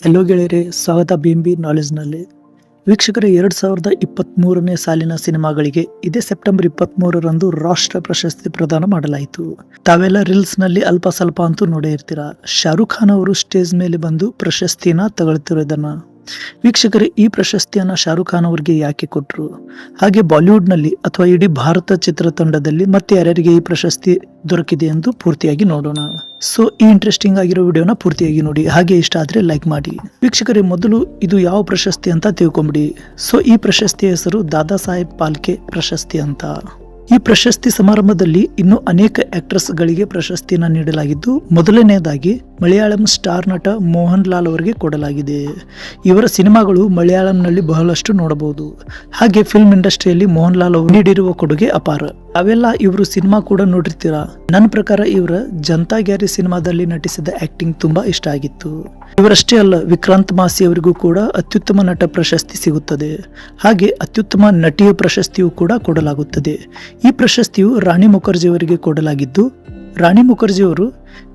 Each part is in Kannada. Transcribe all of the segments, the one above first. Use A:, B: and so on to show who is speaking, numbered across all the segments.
A: ಎಲ್ಲೋ ಗೆಳೆಯರೆ ಸ್ವಾಗತ ಬಿ ಎಂ ಬಿ ನಾಲೆಜ್ನಲ್ಲಿ ವೀಕ್ಷಕರ ಎರಡು ಸಾವಿರದ ಇಪ್ಪತ್ತ್ಮೂರನೇ ಸಾಲಿನ ಸಿನಿಮಾಗಳಿಗೆ ಇದೇ ಸೆಪ್ಟೆಂಬರ್ ಇಪ್ಪತ್ತ್ಮೂರರಂದು ರಾಷ್ಟ್ರ ಪ್ರಶಸ್ತಿ ಪ್ರದಾನ ಮಾಡಲಾಯಿತು. ತಾವೆಲ್ಲ ರೀಲ್ಸ್ನಲ್ಲಿ ಅಲ್ಪ ಸ್ವಲ್ಪ ಅಂತೂ ನೋಡೇ ಇರ್ತೀರಾ. ಶಾರುಖ್ ಖಾನ್ ಅವರು ಸ್ಟೇಜ್ ಮೇಲೆ ಬಂದು ಪ್ರಶಸ್ತಿನ ತಗೊಳ್ತಿರೋದನ್ನು. ವೀಕ್ಷಕರೇ, ಈ ಪ್ರಶಸ್ತಿಯನ್ನ ಶಾರುಖ್ ಖಾನ್ ಅವರಿಗೆ ಯಾಕೆ ಕೊಟ್ಟರು ಹಾಗೆ ಬಾಲಿವುಡ್ನಲ್ಲಿ ಅಥವಾ ಇಡೀ ಭಾರತ ಚಿತ್ರತಂಡದಲ್ಲಿ ಮತ್ತೆ ಯಾರ್ಯಾರಿಗೆ ಈ ಪ್ರಶಸ್ತಿ ದೊರಕಿದೆ ಎಂದು ಪೂರ್ತಿಯಾಗಿ ನೋಡೋಣ. ಸೊ ಈ ಇಂಟ್ರೆಸ್ಟಿಂಗ್ ಆಗಿರೋ ವಿಡಿಯೋನ ಪೂರ್ತಿಯಾಗಿ ನೋಡಿ. ಹಾಗೆ ಇಷ್ಟ ಆದ್ರೆ ಲೈಕ್ ಮಾಡಿ. ವೀಕ್ಷಕರೇ, ಮೊದಲು ಇದು ಯಾವ ಪ್ರಶಸ್ತಿ ಅಂತ ತಿಳ್ಕೊಂಬಿಡಿ. ಸೊ ಈ ಪ್ರಶಸ್ತಿಯ ಹೆಸರು ದಾದಾ ಸಾಹೇಬ್ ಪಾಲ್ಕೆ ಪ್ರಶಸ್ತಿ ಅಂತ. ಈ ಪ್ರಶಸ್ತಿ ಸಮಾರಂಭದಲ್ಲಿ ಇನ್ನು ಅನೇಕ ಆಕ್ಟ್ರೆಸ್ ಗಳಿಗೆ ಪ್ರಶಸ್ತಿಯನ್ನು ನೀಡಲಾಗಿದ್ದು, ಮೊದಲನೆಯದಾಗಿ ಮಲಯಾಳಂ ಸ್ಟಾರ್ ನಟ ಮೋಹನ್ ಲಾಲ್ ಅವರಿಗೆ ಕೊಡಲಾಗಿದೆ. ಇವರ ಸಿನಿಮಾಗಳು ಮಲಯಾಳಂನಲ್ಲಿ ಬಹಳಷ್ಟು ನೋಡಬಹುದು. ಹಾಗೆ ಫಿಲ್ಮ್ ಇಂಡಸ್ಟ್ರಿಯಲ್ಲಿ ಮೋಹನ್ ಲಾಲ್ ಅವರು ನೀಡಿರುವ ಕೊಡುಗೆ ಅಪಾರ. ಅವೆಲ್ಲ ಇವರು ಸಿನಿಮಾ ಕೂಡ ನೋಡಿರ್ತೀರಾ? ನನ್ನ ಪ್ರಕಾರ ಇವರ ಜನತಾ ಗ್ಯಾರಿ ಸಿನಿಮಾದಲ್ಲಿ ನಟಿಸಿದ ಆಕ್ಟಿಂಗ್ ತುಂಬಾ ಇಷ್ಟ ಆಗಿತ್ತು. ಇವರಷ್ಟೇ ಅಲ್ಲ, ವಿಕ್ರಾಂತ್ ಮಾಸಿ ಅವರಿಗೂ ಕೂಡ ಅತ್ಯುತ್ತಮ ನಟ ಪ್ರಶಸ್ತಿ ಸಿಗುತ್ತದೆ. ಹಾಗೆ ಅತ್ಯುತ್ತಮ ನಟಿಯ ಪ್ರಶಸ್ತಿಯೂ ಕೂಡ ಕೊಡಲಾಗುತ್ತದೆ. ಈ ಪ್ರಶಸ್ತಿಯು ರಾಣಿ ಮುಖರ್ಜಿಯವರಿಗೆ ಕೊಡಲಾಗಿದ್ದು ರಾಣಿ ಮುಖರ್ಜಿ ಅವರು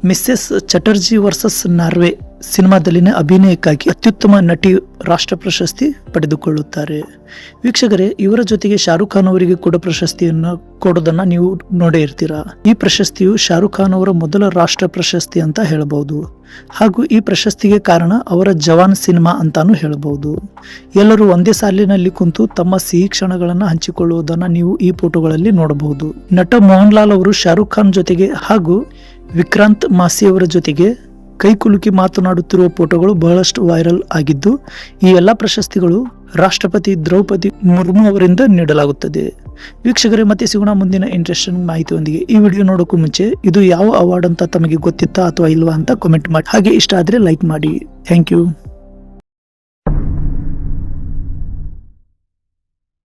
A: ಮಿಸ್ಸೆಸ್ ಚಟರ್ಜಿ ವರ್ಸಸ್ ನಾರ್ವೆ ಸಿನಿಮಾದಲ್ಲಿನ ಅಭಿನಯಕ್ಕಾಗಿ ಅತ್ಯುತ್ತಮ ನಟಿ ರಾಷ್ಟ್ರ ಪ್ರಶಸ್ತಿ ಪಡೆದುಕೊಳ್ಳುತ್ತಾರೆ. ವೀಕ್ಷಕರೇ, ಇವರ ಜೊತೆಗೆ ಶಾರುಖ್ ಖಾನ್ ಅವರಿಗೆ ಕೂಡ ಪ್ರಶಸ್ತಿಯನ್ನು ಕೊಡೋದನ್ನ ನೀವು ನೋಡೇ ಇರ್ತೀರಾ? ಈ ಪ್ರಶಸ್ತಿಯು ಶಾರುಖ್ ಖಾನ್ ಅವರ ಮೊದಲ ರಾಷ್ಟ್ರ ಪ್ರಶಸ್ತಿ ಅಂತ ಹೇಳಬಹುದು ಹಾಗೂ ಈ ಪ್ರಶಸ್ತಿಗೆ ಕಾರಣ ಅವರ ಜವಾನ್ ಸಿನಿಮಾ ಅಂತಾನು ಹೇಳಬಹುದು ಎಲ್ಲರೂ ಒಂದೇ ಸಾಲಿನಲ್ಲಿ ಕುಂತು ತಮ್ಮ ಸಿಹಿ ಕ್ಷಣಗಳನ್ನು ಹಂಚಿಕೊಳ್ಳುವುದನ್ನ ನೀವು ಈ ಫೋಟೋಗಳಲ್ಲಿ ನೋಡಬಹುದು. ನಟ ಮೋಹನ್ ಲಾಲ್ ಅವರು ಶಾರುಖ್ ಖಾನ್ ಜೊತೆಗೆ ಹಾಗೂ ವಿಕ್ರಾಂತ್ ಮಾಸಿಯವರ ಜೊತೆಗೆ ಕೈಕುಲುಕಿ ಮಾತನಾಡುತ್ತಿರುವ ಫೋಟೋಗಳು ಬಹಳಷ್ಟು ವೈರಲ್ ಆಗಿದ್ದು, ಈ ಎಲ್ಲ ಪ್ರಶಸ್ತಿಗಳು ರಾಷ್ಟ್ರಪತಿ ದ್ರೌಪದಿ ಮುರ್ಮು ಅವರಿಂದ ನೀಡಲಾಗುತ್ತದೆ. ವೀಕ್ಷಕರೇ, ಮತ್ತೆ ಸಿಗೋಣ ಮುಂದಿನ ಇಂಟ್ರೆಸ್ಟಿಂಗ್ ಮಾಹಿತಿಯೊಂದಿಗೆ. ಈ ವಿಡಿಯೋ ನೋಡೋಕ್ಕೂ ಮುಂಚೆ, ಇದು ಯಾವ ಅವಾರ್ಡ್ ಅಂತ ತಮಗೆ ಗೊತ್ತಿತ್ತಾ ಅಥವಾ ಇಲ್ವಾ ಅಂತ ಕಾಮೆಂಟ್ ಮಾಡಿ. ಹಾಗೆ ಇಷ್ಟ ಆದರೆ ಲೈಕ್ ಮಾಡಿ. Thank you